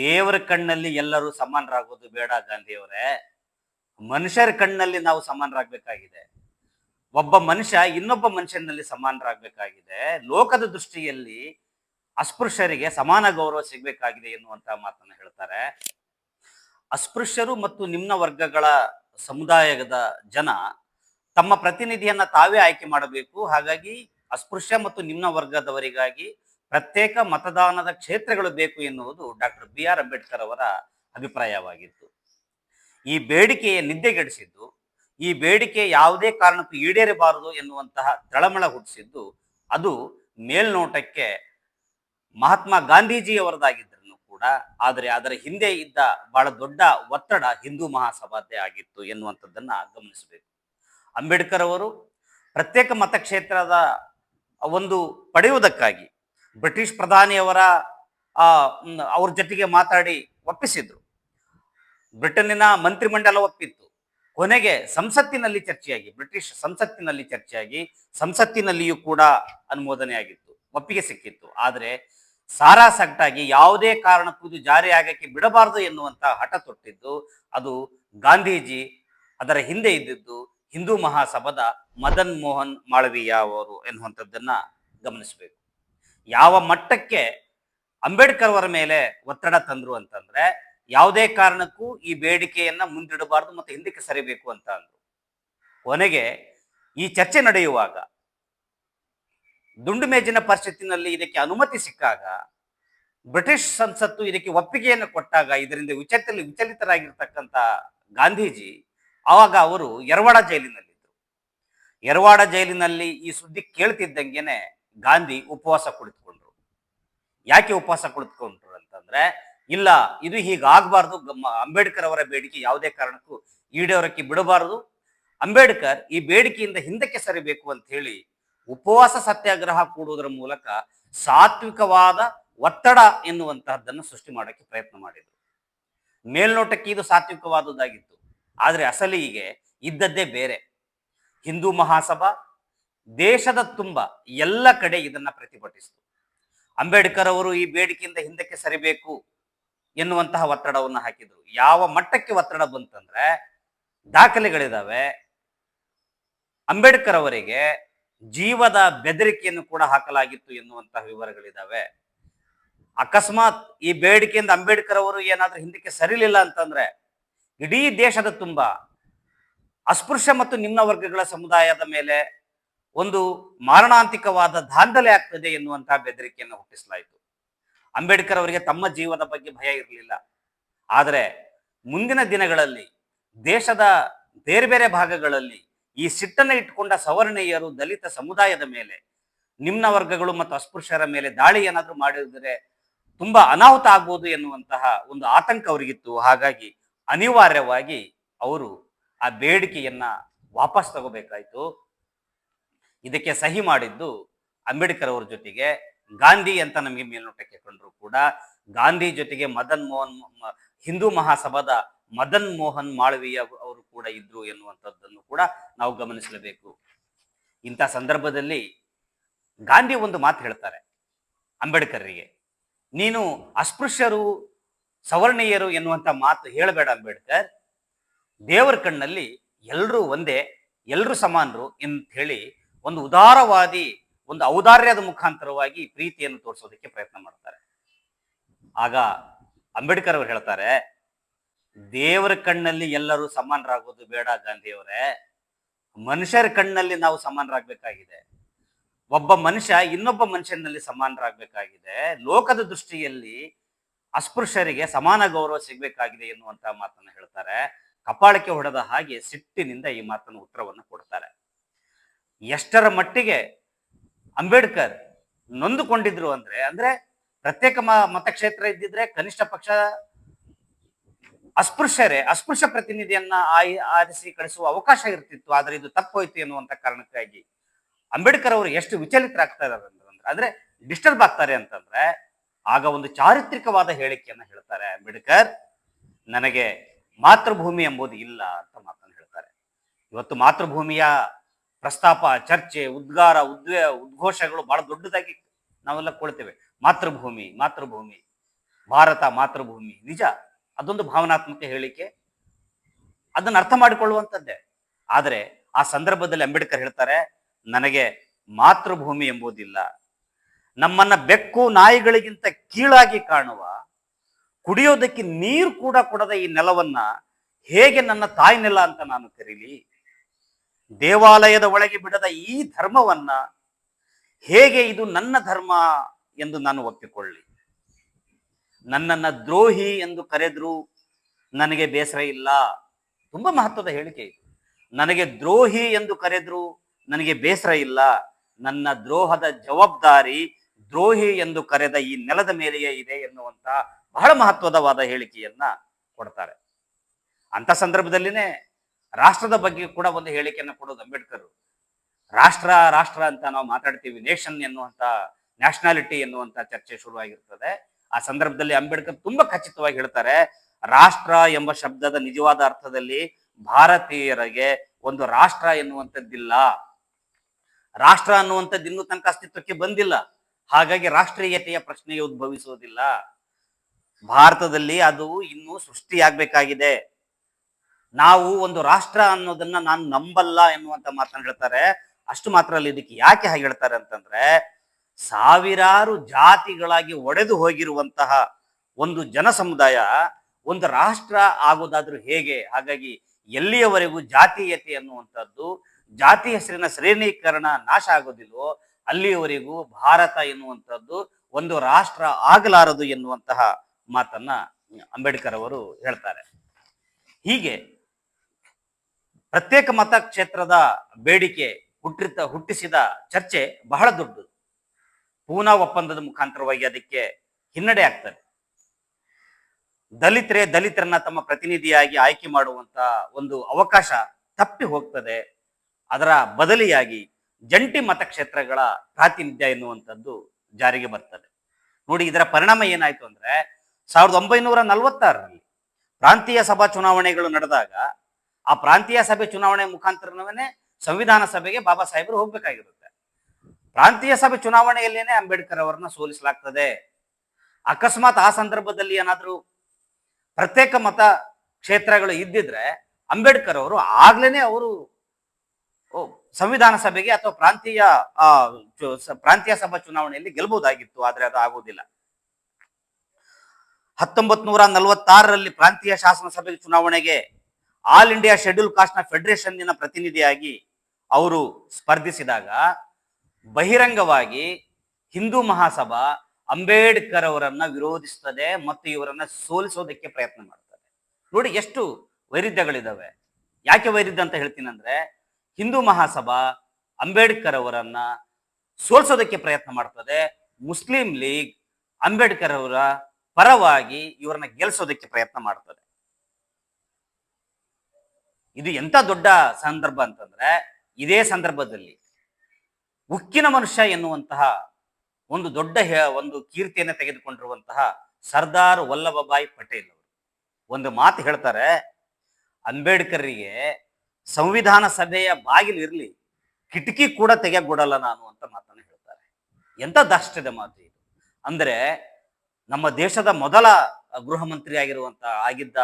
ದೇವರ ಕಣ್ಣಲ್ಲಿ ಎಲ್ಲರೂ ಸಮಾನರಾಗೋದು ಬೇಡ ಗಾಂಧಿಯವರೇ. ಮನುಷ್ಯರ ಕಣ್ಣಲ್ಲಿ ನಾವು ಸಮಾನರಾಗಬೇಕಾಗಿದೆ. ಒಬ್ಬ ಮನುಷ್ಯ ಇನ್ನೊಬ್ಬ ಮನುಷ್ಯನಲ್ಲಿ ಸಮಾನರಾಗಬೇಕಾಗಿದೆ. ಲೋಕದ ದೃಷ್ಟಿಯಲ್ಲಿ ಅಸ್ಪೃಶ್ಯರಿಗೆ ಸಮಾನ ಗೌರವ ಸಿಗಬೇಕಾಗಿದೆ ಎನ್ನುವಂತಹ ಮಾತನ್ನ ಹೇಳ್ತಾರೆ. ಅಸ್ಪೃಶ್ಯರು ಮತ್ತು ನಿಮ್ನ ವರ್ಗಗಳ ಸಮುದಾಯದ ಜನ ತಮ್ಮ ಪ್ರತಿನಿಧಿಯನ್ನ ತಾವೇ ಆಯ್ಕೆ ಮಾಡಬೇಕು. ಹಾಗಾಗಿ ಅಸ್ಪೃಶ್ಯ ಮತ್ತು ನಿಮ್ನ ವರ್ಗದವರಿಗಾಗಿ ಪ್ರತ್ಯೇಕ ಮತದಾನದ ಕ್ಷೇತ್ರಗಳು ಬೇಕು ಎನ್ನುವುದು ಡಾಕ್ಟರ್ ಬಿ ಆರ್ ಅಂಬೇಡ್ಕರ್ ಅವರ ಅಭಿಪ್ರಾಯವಾಗಿತ್ತು. ಈ ಬೇಡಿಕೆಯ ನಿದ್ದೆಗೆಡಿಸಿದ್ದು ಈ ಬೇಡಿಕೆ ಯಾವುದೇ ಕಾರಣಕ್ಕೂ ಈಡೇರಬಾರದು ಎನ್ನುವಂತಹ ತಳಮಳ ಹುಟ್ಟಿಸಿದ್ದು, ಅದು ಮೇಲ್ನೋಟಕ್ಕೆ ಮಹಾತ್ಮ ಗಾಂಧೀಜಿಯವರದಾಗಿದ್ದರೂ ಕೂಡ, ಆದರೆ ಅದರ ಹಿಂದೆ ಇದ್ದ ಬಹಳ ದೊಡ್ಡ ಒತ್ತಡ ಹಿಂದೂ ಮಹಾಸಭಾದ್ದೇ ಆಗಿತ್ತು ಎನ್ನುವಂಥದ್ದನ್ನ ಗಮನಿಸಬೇಕು. ಅಂಬೇಡ್ಕರ್ ಅವರು ಪ್ರತ್ಯೇಕ ಮತಕ್ಷೇತ್ರದ ಒಂದು ಪಡೆಯುವುದಕ್ಕಾಗಿ ಬ್ರಿಟಿಷ್ ಪ್ರಧಾನಿಯವರ ಅವ್ರ ಜೊತೆಗೆ ಮಾತಾಡಿ ಒಪ್ಪಿಸಿದ್ರು. ಬ್ರಿಟನ್ನಿನ ಮಂತ್ರಿಮಂಡಲ ಒಪ್ಪಿತ್ತು. ಕೊನೆಗೆ ಸಂಸತ್ತಿನಲ್ಲಿ ಚರ್ಚೆಯಾಗಿ, ಬ್ರಿಟಿಷ್ ಸಂಸತ್ತಿನಲ್ಲಿ ಚರ್ಚೆಯಾಗಿ ಸಂಸತ್ತಿನಲ್ಲಿಯೂ ಕೂಡ ಅನುಮೋದನೆ ಆಗಿತ್ತು ಒಪ್ಪಿಗೆ ಸಿಕ್ಕಿತ್ತು. ಆದರೆ ಸಾರಾಸಗಟಾಗಿ ಯಾವುದೇ ಕಾರಣಕ್ಕೂ ಇದು ಜಾರಿ ಆಗಕ್ಕೆ ಬಿಡಬಾರದು ಎನ್ನುವಂತ ಹಠ ತೊಟ್ಟಿದ್ದು ಅದು ಗಾಂಧೀಜಿ. ಅದರ ಹಿಂದೆ ಇದ್ದಿದ್ದು ಹಿಂದೂ ಮಹಾಸಭಾದ ಮದನ್ ಮೋಹನ್ ಮಾಳವೀಯ ಅವರು ಎನ್ನುವಂಥದ್ದನ್ನ ಗಮನಿಸಬೇಕು. ಯಾವ ಮಟ್ಟಕ್ಕೆ ಅಂಬೇಡ್ಕರ್ ಅವರ ಮೇಲೆ ಒತ್ತಡ ತಂದ್ರು ಅಂತಂದ್ರೆ, ಯಾವುದೇ ಕಾರಣಕ್ಕೂ ಈ ಬೇಡಿಕೆಯನ್ನ ಮುಂದಿಡಬಾರದು ಮತ್ತೆ ಹಿಂದಕ್ಕೆ ಸರಿಬೇಕು ಅಂತ ಅಂದ್ರು. ಕೊನೆಗೆ ಈ ಚರ್ಚೆ ನಡೆಯುವಾಗ ದುಂಡು ಮೇಜಿನ ಪರಿಸ್ಥಿತಿನಲ್ಲಿ ಇದಕ್ಕೆ ಅನುಮತಿ ಸಿಕ್ಕಾಗ ಬ್ರಿಟಿಷ್ ಸಂಸತ್ತು ಇದಕ್ಕೆ ಒಪ್ಪಿಗೆಯನ್ನು ಕೊಟ್ಟಾಗ ಇದರಿಂದ ವಿಚಲಿತಲ್ಲಿ ವಿಚಲಿತರಾಗಿರ್ತಕ್ಕಂಥ ಗಾಂಧೀಜಿ ಆವಾಗ ಅವರು ಯರವಾಡ ಜೈಲಿನಲ್ಲಿದ್ದರು ಯರವಾಡ ಜೈಲಿನಲ್ಲಿ ಈ ಸುದ್ದಿ ಕೇಳ್ತಿದ್ದಂಗೆನೆ ಗಾಂಧಿ ಉಪವಾಸ ಕುಳಿತುಕೊಂಡ್ರು. ಯಾಕೆ ಉಪವಾಸ ಕುಳಿತುಕೊಂಡ್ರು ಅಂತಂದ್ರೆ, ಇಲ್ಲ, ಇದು ಹೀಗಾಗಬಾರ್ದು ಅಂಬೇಡ್ಕರ್ ಅವರ ಬೇಡಿಕೆ ಯಾವುದೇ ಕಾರಣಕ್ಕೂ ಈಡೇವರಕ್ಕೆ ಬಿಡಬಾರದು. ಅಂಬೇಡ್ಕರ್ ಈ ಬೇಡಿಕೆಯಿಂದ ಹಿಂದಕ್ಕೆ ಸರಿಬೇಕು ಅಂತ ಹೇಳಿ ಉಪವಾಸ ಸತ್ಯಾಗ್ರಹ ಕೂಡುವುದರ ಮೂಲಕ ಸಾತ್ವಿಕವಾದ ಒತ್ತಡ ಎನ್ನುವಂತಹದ್ದನ್ನು ಸೃಷ್ಟಿ ಮಾಡೋಕ್ಕೆ ಪ್ರಯತ್ನ ಮಾಡಿದರು. ಮೇಲ್ನೋಟಕ್ಕೆ ಇದು ಸಾತ್ವಿಕವಾದುದಾಗಿತ್ತು ಆದರೆ ಅಸಲಿಗೆ ಇದ್ದದ್ದೇ ಬೇರೆ. ಹಿಂದೂ ಮಹಾಸಭಾ ದೇಶದ ತುಂಬ ಎಲ್ಲ ಕಡೆ ಇದನ್ನ ಪ್ರತಿಭಟಿಸಿತು. ಅಂಬೇಡ್ಕರ್ ಅವರು ಈ ಬೇಡಿಕೆಯಿಂದ ಹಿಂದಕ್ಕೆ ಸರಿಬೇಕು ಎನ್ನುವಂತಹ ಒತ್ತಡವನ್ನು ಹಾಕಿದರು. ಯಾವ ಮಟ್ಟಕ್ಕೆ ಒತ್ತಡ ಬಂತಂದ್ರೆ ದಾಖಲೆಗಳಿದಾವೆ. ಅಂಬೇಡ್ಕರ್ ಅವರಿಗೆ ಜೀವದ ಬೆದರಿಕೆಯನ್ನು ಕೂಡ ಹಾಕಲಾಗಿತ್ತು ಎನ್ನುವಂತಹ ವಿವರಗಳಿದಾವೆ. ಅಕಸ್ಮಾತ್ ಈ ಬೇಡಿಕೆಯಿಂದ ಅಂಬೇಡ್ಕರ್ ಅವರು ಏನಾದ್ರೂ ಹಿಂದಕ್ಕೆ ಸರಿಲಿಲ್ಲ ಅಂತಂದ್ರೆ ಇಡೀ ದೇಶದ ತುಂಬ ಅಸ್ಪೃಶ್ಯ ಮತ್ತು ನಿಮ್ನ ವರ್ಗಗಳ ಸಮುದಾಯದ ಮೇಲೆ ಒಂದು ಮಾರಣಾಂತಿಕವಾದ ದಾಂಧಲೆ ಆಗ್ತದೆ ಎನ್ನುವಂತಹ ಬೆದರಿಕೆಯನ್ನು ಹುಟ್ಟಿಸಲಾಯಿತು. ಅಂಬೇಡ್ಕರ್ ಅವರಿಗೆ ತಮ್ಮ ಜೀವದ ಬಗ್ಗೆ ಭಯ ಇರಲಿಲ್ಲ. ಆದರೆ ಮುಂದಿನ ದಿನಗಳಲ್ಲಿ ದೇಶದ ಬೇರೆ ಬೇರೆ ಭಾಗಗಳಲ್ಲಿ ಈ ಸಿಟ್ಟನ್ನು ಇಟ್ಟುಕೊಂಡ ಸವರ್ಣೀಯರು ದಲಿತ ಸಮುದಾಯದ ಮೇಲೆ, ನಿಮ್ನ ವರ್ಗಗಳು ಮತ್ತು ಅಸ್ಪೃಶ್ಯರ ಮೇಲೆ ದಾಳಿ ಏನಾದರೂ ಮಾಡಿದರೆ ತುಂಬಾ ಅನಾಹುತ ಆಗ್ಬೋದು ಎನ್ನುವಂತಹ ಒಂದು ಆತಂಕ ಅವರಿಗಿತ್ತು. ಹಾಗಾಗಿ ಅನಿವಾರ್ಯವಾಗಿ ಅವರು ಆ ಬೇಡಿಕೆಯನ್ನ ವಾಪಸ್ ತಗೋಬೇಕಾಯ್ತು. ಇದಕ್ಕೆ ಸಹಿ ಮಾಡಿದ್ದು ಅಂಬೇಡ್ಕರ್ ಅವರ ಜೊತೆಗೆ ಗಾಂಧಿ ಅಂತ ನಮಗೆ ಮೇಲ್ನೋಟಕ್ಕೆ ಕಂಡ್ರು ಕೂಡ. ಗಾಂಧಿ ಜೊತೆಗೆ ಮದನ್ ಮೋಹನ್ ಹಿಂದೂ ಮಹಾಸಭಾದ ಮದನ್ ಮೋಹನ್ ಮಾಳವೀಯ ಅವರು ಕೂಡ ಇದ್ರು ಎನ್ನುವಂಥದ್ದನ್ನು ಕೂಡ ನಾವು ಗಮನಿಸಲೇಬೇಕು. ಇಂಥ ಸಂದರ್ಭದಲ್ಲಿ ಗಾಂಧಿ ಒಂದು ಮಾತು ಹೇಳ್ತಾರೆ ಅಂಬೇಡ್ಕರ್ರಿಗೆ. ನೀನು ಅಸ್ಪೃಶ್ಯರು, ಸವರ್ಣೀಯರು ಎನ್ನುವಂಥ ಮಾತು ಹೇಳಬೇಡ ಅಂಬೇಡ್ಕರ್. ದೇವರ ಕಣ್ಣಲ್ಲಿ ಎಲ್ಲರೂ ಒಂದೇ ಎಲ್ಲರೂ ಸಮಾನರು ಅಂತ ಹೇಳಿ ಒಂದು ಉದಾರವಾದಿ, ಒಂದು ಔದಾರ್ಯದ ಮುಖಾಂತರವಾಗಿ ಪ್ರೀತಿಯನ್ನು ತೋರಿಸೋದಕ್ಕೆ ಪ್ರಯತ್ನ ಮಾಡ್ತಾರೆ. ಆಗ ಅಂಬೇಡ್ಕರ್ ಅವರು ಹೇಳ್ತಾರೆ, ದೇವರ ಕಣ್ಣಲ್ಲಿ ಎಲ್ಲರೂ ಸಮಾನರಾಗೋದು ಬೇಡ ಗಾಂಧಿಯವರೇ. ಮನುಷ್ಯರ ಕಣ್ಣಲ್ಲಿ ನಾವು ಸಮಾನರಾಗಬೇಕಾಗಿದೆ. ಒಬ್ಬ ಮನುಷ್ಯ ಇನ್ನೊಬ್ಬ ಮನುಷ್ಯನಲ್ಲಿ ಸಮಾನರಾಗಬೇಕಾಗಿದೆ. ಲೋಕದ ದೃಷ್ಟಿಯಲ್ಲಿ ಅಸ್ಪೃಶ್ಯರಿಗೆ ಸಮಾನ ಗೌರವ ಸಿಗಬೇಕಾಗಿದೆ ಎನ್ನುವಂತಹ ಮಾತನ್ನು ಹೇಳ್ತಾರೆ. ಕಪಾಳಕ್ಕೆ ಹೊಡೆದ ಹಾಗೆ ಸಿಟ್ಟಿನಿಂದ ಈ ಮಾತನ್ನು ಉತ್ತರವನ್ನು ಕೊಡ್ತಾರೆ. ಎಷ್ಟರ ಮಟ್ಟಿಗೆ ಅಂಬೇಡ್ಕರ್ ನೊಂದುಕೊಂಡಿದ್ರು ಅಂದ್ರೆ ಅಂದ್ರೆ ಪ್ರತ್ಯೇಕ ಮತಕ್ಷೇತ್ರ ಇದ್ದಿದ್ರೆ ಕನಿಷ್ಠ ಪಕ್ಷ ಅಸ್ಪೃಶ್ಯರೇ, ಅಸ್ಪೃಶ್ಯ ಪ್ರತಿನಿಧಿಯನ್ನ ಆಯ್, ಆರಿಸಿ ಕಳಿಸುವ ಅವಕಾಶ ಇರ್ತಿತ್ತು, ಆದ್ರೆ ಇದು ತಪ್ಪೋಯ್ತು ಎನ್ನುವಂತ ಕಾರಣಕ್ಕಾಗಿ. ಅಂಬೇಡ್ಕರ್ ಅವರು ಎಷ್ಟು ವಿಚಲಿತರಾಗ್ತಾ ಇದಾರೆ ಅಂತಂದ್ರೆ, ಅಂದ್ರೆ ಡಿಸ್ಟರ್ಬ್ ಆಗ್ತಾರೆ ಅಂತಂದ್ರೆ ಆಗ ಒಂದು ಚಾರಿತ್ರಿಕವಾದ ಹೇಳಿಕೆಯನ್ನ ಹೇಳ್ತಾರೆ ಅಂಬೇಡ್ಕರ್. ನನಗೆ ಮಾತೃಭೂಮಿ ಎಂಬುದು ಇಲ್ಲ ಅಂತ ಮಾತನ್ನು ಹೇಳ್ತಾರೆ. ಇವತ್ತು ಮಾತೃಭೂಮಿಯ ಪ್ರಸ್ತಾಪ, ಚರ್ಚೆ, ಉದ್ಗಾರ, ಉದ್ವೇ, ಉದ್ಘೋಷಗಳು ಬಹಳ ದೊಡ್ಡದಾಗಿ ನಾವೆಲ್ಲ ಕೊಳ್ತೇವೆ. ಮಾತೃಭೂಮಿ ಮಾತೃಭೂಮಿ. ಭಾರತ ಮಾತೃಭೂಮಿ. ನಿಜ, ಅದೊಂದು ಭಾವನಾತ್ಮಕ ಹೇಳಿಕೆ. ಅದನ್ನು ಅರ್ಥ ಮಾಡಿಕೊಳ್ಳುವಂಥದ್ದೇ. ಆದರೆ ಆ ಸಂದರ್ಭದಲ್ಲಿ ಅಂಬೇಡ್ಕರ್ ಹೇಳ್ತಾರೆ, ನನಗೆ ಮಾತೃಭೂಮಿ ಎಂಬುದಿಲ್ಲ. ನಮ್ಮನ್ನ ಬೆಕ್ಕು ನಾಯಿಗಳಿಗಿಂತ ಕೀಳಾಗಿ ಕಾಣುವ, ಕುಡಿಯೋದಕ್ಕೆ ನೀರು ಕೂಡ ಕೊಡದ ಈ ನೆಲವನ್ನ ಹೇಗೆ ನನ್ನ ತಾಯಿ ನೆಲ ಅಂತ ನಾನು ಕರೀಲಿ? ದೇವಾಲಯದ ಒಳಗೆ ಬಿಡದ ಈ ಧರ್ಮವನ್ನ ಹೇಗೆ ಇದು ನನ್ನ ಧರ್ಮ ಎಂದು ನಾನು ಒಪ್ಪಿಕೊಳ್ಳಿ? ನನ್ನನ್ನ ದ್ರೋಹಿ ಎಂದು ಕರೆದ್ರು ನನಗೆ ಬೇಸರ ಇಲ್ಲ. ತುಂಬಾ ಮಹತ್ವದ ಹೇಳಿಕೆ ನನಗೆ ದ್ರೋಹಿ ಎಂದು ಕರೆದ್ರು ನನಗೆ ಬೇಸರ ಇಲ್ಲ. ನನ್ನ ದ್ರೋಹದ ಜವಾಬ್ದಾರಿ ದ್ರೋಹಿ ಎಂದು ಕರೆದ ಈ ನೆಲದ ಮೇಲೆಯೇ ಇದೆ ಎನ್ನುವಂತಹ ಬಹಳ ಮಹತ್ವದವಾದ ಹೇಳಿಕೆಯನ್ನ ಕೊಡ್ತಾರೆ. ಅಂತ ಸಂದರ್ಭದಲ್ಲಿನೇ ರಾಷ್ಟ್ರದ ಬಗ್ಗೆ ಕೂಡ ಒಂದು ಹೇಳಿಕೆಯನ್ನು ಕೊಡೋದು ಅಂಬೇಡ್ಕರ್. ರಾಷ್ಟ್ರ ರಾಷ್ಟ್ರ ಅಂತ ನಾವು ಮಾತಾಡ್ತೀವಿ, ನೇಷನ್ ಎನ್ನುವಂತ ನ್ಯಾಷನಾಲಿಟಿ ಎನ್ನುವಂತ ಚರ್ಚೆ ಶುರುವಾಗಿರ್ತದೆ. ಆ ಸಂದರ್ಭದಲ್ಲಿ ಅಂಬೇಡ್ಕರ್ ತುಂಬಾ ಖಚಿತವಾಗಿ ಹೇಳ್ತಾರೆ, ರಾಷ್ಟ್ರ ಎಂಬ ಶಬ್ದದ ನಿಜವಾದ ಅರ್ಥದಲ್ಲಿ ಭಾರತೀಯರಿಗೆ ಒಂದು ರಾಷ್ಟ್ರ ಎನ್ನುವಂಥದ್ದಿಲ್ಲ. ರಾಷ್ಟ್ರ ಅನ್ನುವಂಥದ್ದು ಇನ್ನೂ ತನಕ ಅಸ್ತಿತ್ವಕ್ಕೆ ಬಂದಿಲ್ಲ. ಹಾಗಾಗಿ ರಾಷ್ಟ್ರೀಯತೆಯ ಪ್ರಶ್ನೆಯು ಉದ್ಭವಿಸುವುದಿಲ್ಲ. ಭಾರತದಲ್ಲಿ ಅದು ಇನ್ನೂ ಸೃಷ್ಟಿಯಾಗಬೇಕಾಗಿದೆ. ನಾವು ಒಂದು ರಾಷ್ಟ್ರ ಅನ್ನೋದನ್ನ ನಾನು ನಂಬಲ್ಲ ಎನ್ನುವಂತ ಮಾತನ್ನ ಹೇಳ್ತಾರೆ. ಅಷ್ಟು ಮಾತ್ರ ಅಲ್ಲಿ ಇದಕ್ಕೆ ಯಾಕೆ ಹಾಗೆ ಹೇಳ್ತಾರೆ ಅಂತಂದ್ರೆ, ಸಾವಿರಾರು ಜಾತಿಗಳಾಗಿ ಒಡೆದು ಹೋಗಿರುವಂತಹ ಒಂದು ಜನ ಸಮುದಾಯ ಒಂದು ರಾಷ್ಟ್ರ ಆಗೋದಾದ್ರೂ ಹೇಗೆ, ಹಾಗಾಗಿ ಎಲ್ಲಿಯವರೆಗೂ ಜಾತೀಯತೆ ಅನ್ನುವಂಥದ್ದು ಜಾತಿ ಹೆಸರಿನ ಶ್ರೇಣೀಕರಣ ನಾಶ ಆಗೋದಿಲ್ವೋ, ಅಲ್ಲಿಯವರೆಗೂ ಭಾರತ ಎನ್ನುವಂಥದ್ದು ಒಂದು ರಾಷ್ಟ್ರ ಆಗಲಾರದು ಎನ್ನುವಂತಹ ಮಾತನ್ನ ಅಂಬೇಡ್ಕರ್ ಅವರು ಹೇಳ್ತಾರೆ. ಹೀಗೆ ಪ್ರತ್ಯೇಕ ಮತ ಕ್ಷೇತ್ರದ ಬೇಡಿಕೆ ಹುಟ್ಟಿತ ಹುಟ್ಟಿಸಿದ ಚರ್ಚೆ ಬಹಳ ದೊಡ್ಡದು. ಪೂನಾ ಒಪ್ಪಂದದ ಮುಖಾಂತರವಾಗಿ ಅದಕ್ಕೆ ಹಿನ್ನಡೆ ಆಗ್ತದೆ. ದಲಿತರೇ ದಲಿತರನ್ನ ತಮ್ಮ ಪ್ರತಿನಿಧಿಯಾಗಿ ಆಯ್ಕೆ ಮಾಡುವಂತ ಒಂದು ಅವಕಾಶ ತಪ್ಪಿ ಹೋಗ್ತದೆ. ಅದರ ಬದಲಿಯಾಗಿ ಜಂಟಿ ಮತಕ್ಷೇತ್ರಗಳ ಪ್ರಾತಿನಿಧ್ಯ ಎನ್ನುವಂಥದ್ದು ಜಾರಿಗೆ ಬರ್ತದೆ. ನೋಡಿ, ಇದರ ಪರಿಣಾಮ ಏನಾಯ್ತು ಅಂದ್ರೆ, ಸಾವಿರದ ಒಂಬೈನೂರ ನಲವತ್ತಾರರಲ್ಲಿ ಪ್ರಾಂತೀಯ ಸಭಾ ಚುನಾವಣೆಗಳು ನಡೆದಾಗ ಆ ಪ್ರಾಂತೀಯ ಸಭೆ ಚುನಾವಣೆ ಮುಖಾಂತರನೇ ಸಂವಿಧಾನ ಸಭೆಗೆ ಬಾಬಾ ಸಾಹೇಬರು ಹೋಗ್ಬೇಕಾಗಿರುತ್ತೆ. ಪ್ರಾಂತೀಯ ಸಭೆ ಚುನಾವಣೆಯಲ್ಲೇನೆ ಅಂಬೇಡ್ಕರ್ ಅವರನ್ನ ಸೋಲಿಸಲಾಗ್ತದೆ. ಅಕಸ್ಮಾತ್ ಆ ಸಂದರ್ಭದಲ್ಲಿ ಏನಾದರೂ ಪ್ರತ್ಯೇಕ ಮತ ಕ್ಷೇತ್ರಗಳು ಇದ್ದಿದ್ರೆ ಅಂಬೇಡ್ಕರ್ ಅವರು ಆಗ್ಲೇನೆ ಅವರು ಸಂವಿಧಾನ ಸಭೆಗೆ ಅಥವಾ ಪ್ರಾಂತೀಯ ಪ್ರಾಂತೀಯ ಸಭಾ ಚುನಾವಣೆಯಲ್ಲಿ ಗೆಲ್ಬಹುದಾಗಿತ್ತು ಆದ್ರೆ ಅದು ಆಗುವುದಿಲ್ಲ ಹತ್ತೊಂಬತ್ ನೂರ ನಲವತ್ತಾರರಲ್ಲಿ ಪ್ರಾಂತೀಯ ಶಾಸನ ಸಭೆ ಚುನಾವಣೆಗೆ ಆಲ್ ಇಂಡಿಯಾ ಶೆಡ್ಯೂಲ್ ಕಾಸ್ಟ್ನ ಫೆಡರೇಷನ್ನಿನ ಪ್ರತಿನಿಧಿಯಾಗಿ ಅವರು ಸ್ಪರ್ಧಿಸಿದಾಗ ಬಹಿರಂಗವಾಗಿ ಹಿಂದೂ ಮಹಾಸಭಾ ಅಂಬೇಡ್ಕರ್ ಅವರನ್ನ ವಿರೋಧಿಸ್ತದೆ ಮತ್ತು ಇವರನ್ನ ಸೋಲಿಸೋದಕ್ಕೆ ಪ್ರಯತ್ನ ಮಾಡ್ತದೆ. ನೋಡಿ, ಎಷ್ಟು ವೈರುಧ್ಯಗಳಿದಾವೆ ಯಾಕೆ ವೈರುಧ್ಯ ಅಂತ ಹೇಳ್ತೀನಿ ಅಂದ್ರೆ ಹಿಂದೂ ಮಹಾಸಭಾ ಅಂಬೇಡ್ಕರ್ ಅವರನ್ನ ಸೋಲಿಸೋದಕ್ಕೆ ಪ್ರಯತ್ನ ಮಾಡ್ತದೆ. ಮುಸ್ಲಿಂ ಲೀಗ್ ಅಂಬೇಡ್ಕರ್ ಅವರ ಪರವಾಗಿ ಇವರನ್ನ ಗೆಲ್ಲಿಸೋದಕ್ಕೆ ಪ್ರಯತ್ನ ಮಾಡ್ತದೆ. ಇದು ಎಂತ ದೊಡ್ಡ ಸಂದರ್ಭ ಅಂತಂದ್ರೆ ಇದೇ ಸಂದರ್ಭದಲ್ಲಿ ಉಕ್ಕಿನ ಮನುಷ್ಯ ಎನ್ನುವಂತಹ ಒಂದು ದೊಡ್ಡ ಒಂದು ಕೀರ್ತಿಯನ್ನು ತೆಗೆದುಕೊಂಡಿರುವಂತಹ ಸರ್ದಾರ್ ವಲ್ಲಭಭಾಯಿ ಪಟೇಲ್ ಅವರು. ಒಂದು ಮಾತು ಹೇಳ್ತಾರೆ, ಅಂಬೇಡ್ಕರ್ರಿಗೆ ಸಂವಿಧಾನ ಸಭೆಯ ಬಾಗಿಲು ಇರಲಿ, ಕಿಟಕಿ ಕೂಡ ತೆಗೆಯಗೊಡಲ್ಲ ನಾನು ಅಂತ ಮಾತನ್ನು ಹೇಳ್ತಾರೆ. ಎಂತ ದಾಷ್ಟ್ಯದ ಮಾತು ಇದು? ಅಂದ್ರೆ ನಮ್ಮ ದೇಶದ ಮೊದಲ ಗೃಹ ಮಂತ್ರಿ ಆಗಿರುವಂತ ಆಗಿದ್ದ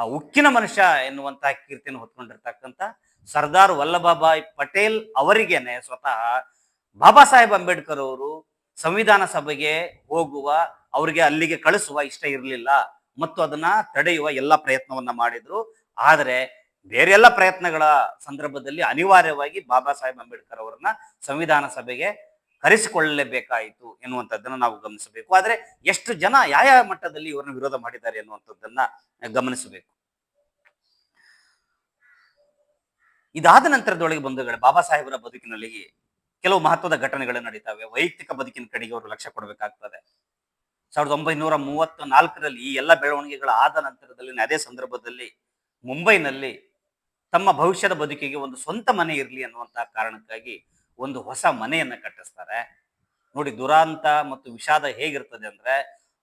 ಆ ಉಕ್ಕಿನ ಮನುಷ್ಯ ಎನ್ನುವಂತಹ ಕೀರ್ತಿಯನ್ನು ಹೊತ್ಕೊಂಡಿರ್ತಕ್ಕಂಥ ಸರ್ದಾರ್ ವಲ್ಲಭಭಾಯ್ ಪಟೇಲ್ ಅವರಿಗೇನೆ ಸ್ವತಃ ಬಾಬಾ ಸಾಹೇಬ್ ಅಂಬೇಡ್ಕರ್ ಅವರು ಸಂವಿಧಾನ ಸಭೆಗೆ ಹೋಗುವ, ಅವರಿಗೆ ಅಲ್ಲಿಗೆ ಕಳಿಸುವ ಇಷ್ಟ ಇರಲಿಲ್ಲ. ಮತ್ತು ಅದನ್ನ ತಡೆಯುವ ಎಲ್ಲ ಪ್ರಯತ್ನವನ್ನ ಮಾಡಿದ್ರು. ಆದರೆ ಬೇರೆ ಎಲ್ಲ ಪ್ರಯತ್ನಗಳ ಸಂದರ್ಭದಲ್ಲಿ ಅನಿವಾರ್ಯವಾಗಿ ಬಾಬಾ ಸಾಹೇಬ್ ಅಂಬೇಡ್ಕರ್ ಅವರನ್ನ ಸಂವಿಧಾನ ಸಭೆಗೆ ಕರೆಸಿಕೊಳ್ಳಲೇಬೇಕಾಯಿತು ಎನ್ನುವಂಥದ್ದನ್ನು ನಾವು ಗಮನಿಸಬೇಕು. ಆದರೆ ಎಷ್ಟು ಜನ, ಯಾವ ಮಟ್ಟದಲ್ಲಿ ಇವರನ್ನು ವಿರೋಧ ಮಾಡಿದ್ದಾರೆ ಎನ್ನುವಂಥದ್ದನ್ನ ಗಮನಿಸಬೇಕು. ಇದಾದ ನಂತರದೊಳಗೆ ಬಂಧುಗಳು, ಬಾಬಾ ಸಾಹೇಬರ ಬದುಕಿನಲ್ಲಿ ಕೆಲವು ಮಹತ್ವದ ಘಟನೆಗಳು ನಡೀತವೆ. ವೈಯಕ್ತಿಕ ಬದುಕಿನ ಕಡೆಗೆ ಅವರು ಲಕ್ಷ್ಯ ಕೊಡಬೇಕಾಗ್ತದೆ. ಸಾವಿರದ ಒಂಬೈನೂರ ಮೂವತ್ತ ನಾಲ್ಕರಲ್ಲಿ ಈ ಎಲ್ಲ ಬೆಳವಣಿಗೆಗಳ ಆದ ನಂತರದಲ್ಲಿ, ಅದೇ ಸಂದರ್ಭದಲ್ಲಿ ಮುಂಬೈನಲ್ಲಿ ತಮ್ಮ ಭವಿಷ್ಯದ ಬದುಕಿಗೆ ಒಂದು ಸ್ವಂತ ಮನೆ ಇರಲಿ ಅನ್ನುವಂತಹ ಕಾರಣಕ್ಕಾಗಿ ಒಂದು ಹೊಸ ಮನೆಯನ್ನ ಕಟ್ಟಿಸ್ತಾರೆ. ನೋಡಿ ದುರಾಂತ ಮತ್ತು ವಿಷಾದ ಹೇಗಿರ್ತದೆ ಅಂದ್ರೆ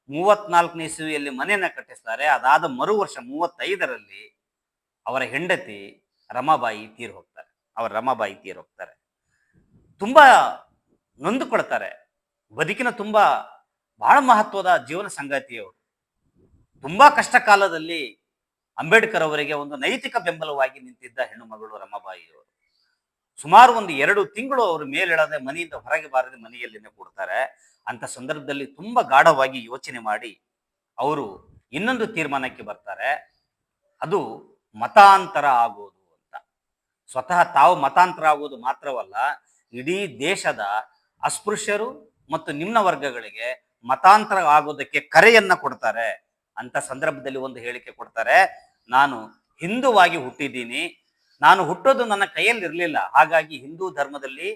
ಮೂವತ್ನಾಲ್ಕನೇ ಇಸುವಿಯಲ್ಲಿ ಮನೆಯನ್ನ ಕಟ್ಟಿಸ್ತಾರೆ. ಅದಾದ ಮರು ವರ್ಷ ಮೂವತ್ತೈದರಲ್ಲಿ ಅವರ ಹೆಂಡತಿ ರಮಾಬಾಯಿ ತೀರ್ ಹೋಗ್ತಾರೆ. ಅವರ ರಮಾಬಾಯಿ ತೀರ್ ಹೋಗ್ತಾರೆ. ತುಂಬಾ ನೊಂದುಕೊಳ್ತಾರೆ. ಬದುಕಿನ ತುಂಬಾ ಬಹಳ ಮಹತ್ವದ ಜೀವನ ಸಂಗಾತಿಯವರು ತುಂಬಾ ಕಷ್ಟ ಕಾಲದಲ್ಲಿ ಅಂಬೇಡ್ಕರ್ ಅವರಿಗೆ ಒಂದು ನೈತಿಕ ಬೆಂಬಲವಾಗಿ ನಿಂತಿದ್ದ ಹೆಣ್ಣು ಮಗಳು ರಮಾಬಾಯಿ ಅವರು. ಸುಮಾರು ಒಂದು ಎರಡು ತಿಂಗಳು ಅವರು ಮೇಲೆಳದೆ ಮನೆಯಿಂದ ಹೊರಗೆ ಬಾರದೆ ಮನೆಯಲ್ಲಿನೇ ಕೊಡ್ತಾರೆ. ಅಂತ ಸಂದರ್ಭದಲ್ಲಿ ತುಂಬಾ ಗಾಢವಾಗಿ ಯೋಚನೆ ಮಾಡಿ ಅವರು ಇನ್ನೊಂದು ತೀರ್ಮಾನಕ್ಕೆ ಬರ್ತಾರೆ. ಅದು ಮತಾಂತರ ಆಗೋದು ಅಂತ. ಸ್ವತಃ ತಾವು ಮತಾಂತರ ಆಗೋದು ಮಾತ್ರವಲ್ಲ, ಇಡೀ ದೇಶದ ಅಸ್ಪೃಶ್ಯರು ಮತ್ತು ನಿಮ್ನ ವರ್ಗಗಳಿಗೆ ಮತಾಂತರ ಆಗೋದಕ್ಕೆ ಕರೆಯನ್ನ ಕೊಡ್ತಾರೆ. ಅಂತ ಸಂದರ್ಭದಲ್ಲಿ ಒಂದು ಹೇಳಿಕೆ ಕೊಡ್ತಾರೆ. ನಾನು ಹಿಂದುವಾಗಿ ಹುಟ್ಟಿದ್ದೀನಿ. ನಾನು ಹುಟ್ಟೋದು ನನ್ನ ಕೈಯಲ್ಲಿ ಇರಲಿಲ್ಲ. ಹಾಗಾಗಿ ಹಿಂದೂ ಧರ್ಮದಲ್ಲಿ